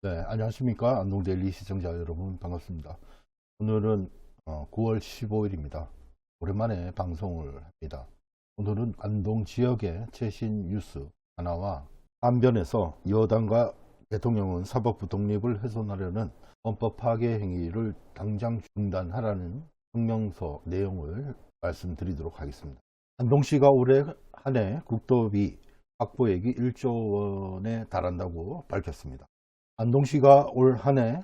네, 안녕하십니까. 안동데일리 시청자 여러분 반갑습니다. 오늘은 어, 9월 15일입니다. 오랜만에 방송을 합니다. 오늘은 안동 지역의 최신 뉴스 하나와 안변에서 여당과 대통령은 사법부 독립을 훼손하려는 헌법 파괴 행위를 당장 중단하라는 성명서 내용을 말씀드리도록 하겠습니다. 안동시가 올해 한 해 국도비 확보액이 1조 원에 달한다고 밝혔습니다. 안동시가 올 한 해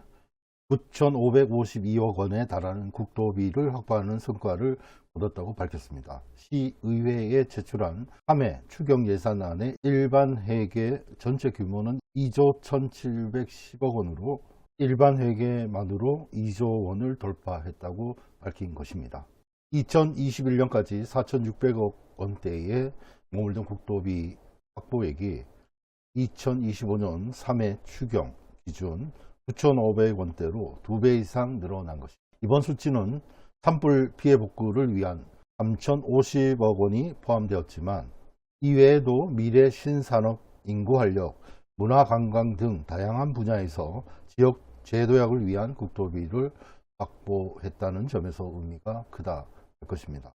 9,552억 원에 달하는 국도비를 확보하는 성과를 거뒀다고 밝혔습니다. 시의회에 제출한 3회 추경 예산안의 일반 회계 전체 규모는 2조 1,710억 원으로 일반 회계만으로 2조 원을 돌파했다고 밝힌 것입니다. 2021년까지 4,600억 원대의 머물던 국도비 확보액이 2025년 3회 추경 기준 9,500원대로 2배 이상 늘어난 것입니다. 이번 수치는 산불 피해 복구를 위한 3,050억 원이 포함되었지만 이외에도 미래 신산업, 인구활력, 문화관광 등 다양한 분야에서 지역 재도약을 위한 국도비를 확보했다는 점에서 의미가 크다 할 것입니다.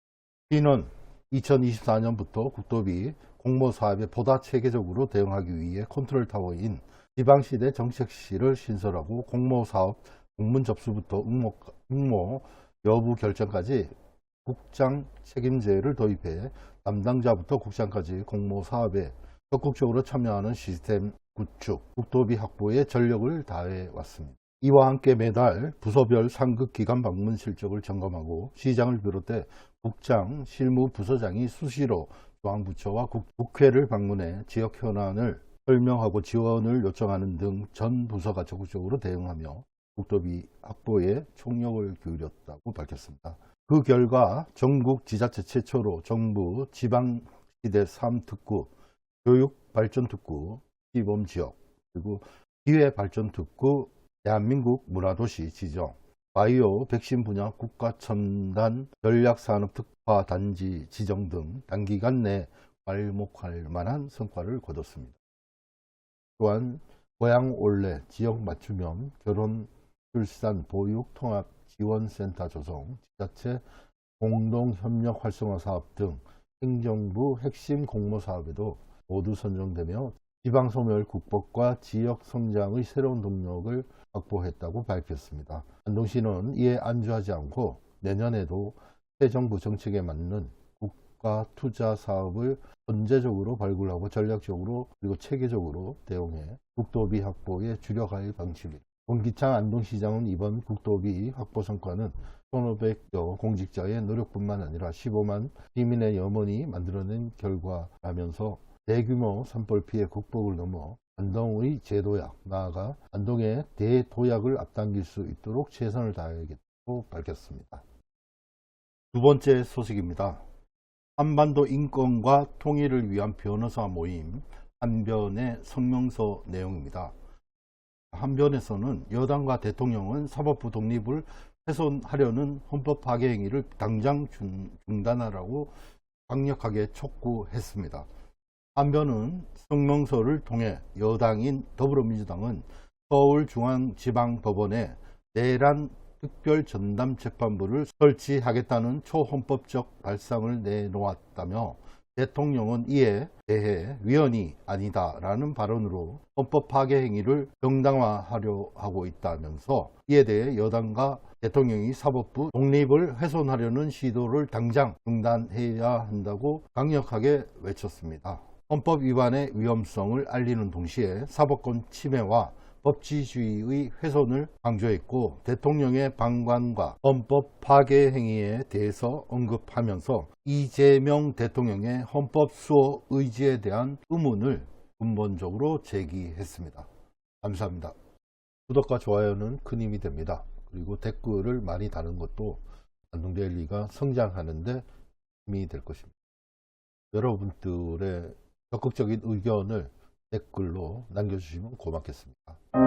시는 2024년부터 국도비 공모 사업에 보다 체계적으로 대응하기 위해 컨트롤 타워인 지방시대 정책실을 신설하고 공모사업 공문 접수부터 응모, 응모 여부 결정까지 국장 책임제를 도입해 담당자부터 국장까지 공모사업에 적극적으로 참여하는 시스템 구축, 국도비 확보에 전력을 다해 왔습니다. 이와 함께 매달 부서별 상급 기관 방문 실적을 점검하고 시장을 비롯해 국장, 실무 부서장이 수시로 중앙부처와 국, 국회를 방문해 지역 현안을 설명하고 지원을 요청하는 등 전 부서가 적극적으로 대응하며 국도비 확보에 총력을 기울였다고 밝혔습니다. 그 결과 전국 지자체 최초로 정부 지방시대 3특구, 교육발전특구, 시범지역, 그리고 기회발전특구, 대한민국 문화도시 지정, 바이오 백신 분야 국가 첨단 전략산업 특화 단지 지정 등 단기간 내 괄목할 만한 성과를 거뒀습니다. 또한 고향 올레 지역 맞춤형 결혼 출산 보육 통합 지원센터 조성 지자체 공동 협력 활성화 사업 등 행정부 핵심 공모 사업에도 모두 선정되며 지방 소멸 국법과 지역 성장의 새로운 동력을 확보했다고 밝혔습니다. 안동시는 이에 안주하지 않고 내년에도 새 정부 정책에 맞는 국가 투자 사업을 전제적으로 발굴하고 전략적으로 그리고 체계적으로 대응해 국도비 확보에 주력할 방침입니다. 권기창 안동시장은 이번 국도비 확보 성과는 1,500여 공직자의 노력뿐만 아니라 15만 시민의 염원이 만들어낸 결과라면서 대규모 산불 피해 극복을 넘어 안동의 재도약, 나아가 안동의 대도약을 앞당길 수 있도록 최선을 다하겠다고 밝혔습니다. 두 번째 소식입니다. 한반도 인권과 통일을 위한 변호사 모임 한변의 성명서 내용입니다. 한변에서는 여당과 대통령은 사법부 독립을 훼손하려는 헌법 파괴 행위를 당장 중단하라고 강력하게 촉구했습니다. 한변은 성명서를 통해 여당인 더불어민주당은 서울중앙지방법원에 내란 특별 전담 재판부를 설치하겠다는 초헌법적 발상을 내놓았다며 대통령은 이에 대해 위헌이 아니다라는 발언으로 헌법 파괴 행위를 정당화하려 하고 있다면서 이에 대해 여당과 대통령이 사법부 독립을 훼손하려는 시도를 당장 중단해야 한다고 강력하게 외쳤습니다. 헌법 위반의 위험성을 알리는 동시에 사법권 침해와 법치주의의 훼손을 강조했고 대통령의 방관과 헌법 파괴 행위에 대해서 언급하면서 이재명 대통령의 헌법 수호 의지에 대한 의문을 근본적으로 제기했습니다. 감사합니다. 구독과 좋아요는 큰 힘이 됩니다. 그리고 댓글을 많이 다는 것도 안동데일리가 성장하는데 힘이 될 것입니다. 여러분들의 적극적인 의견을 댓글로 남겨주시면 고맙겠습니다.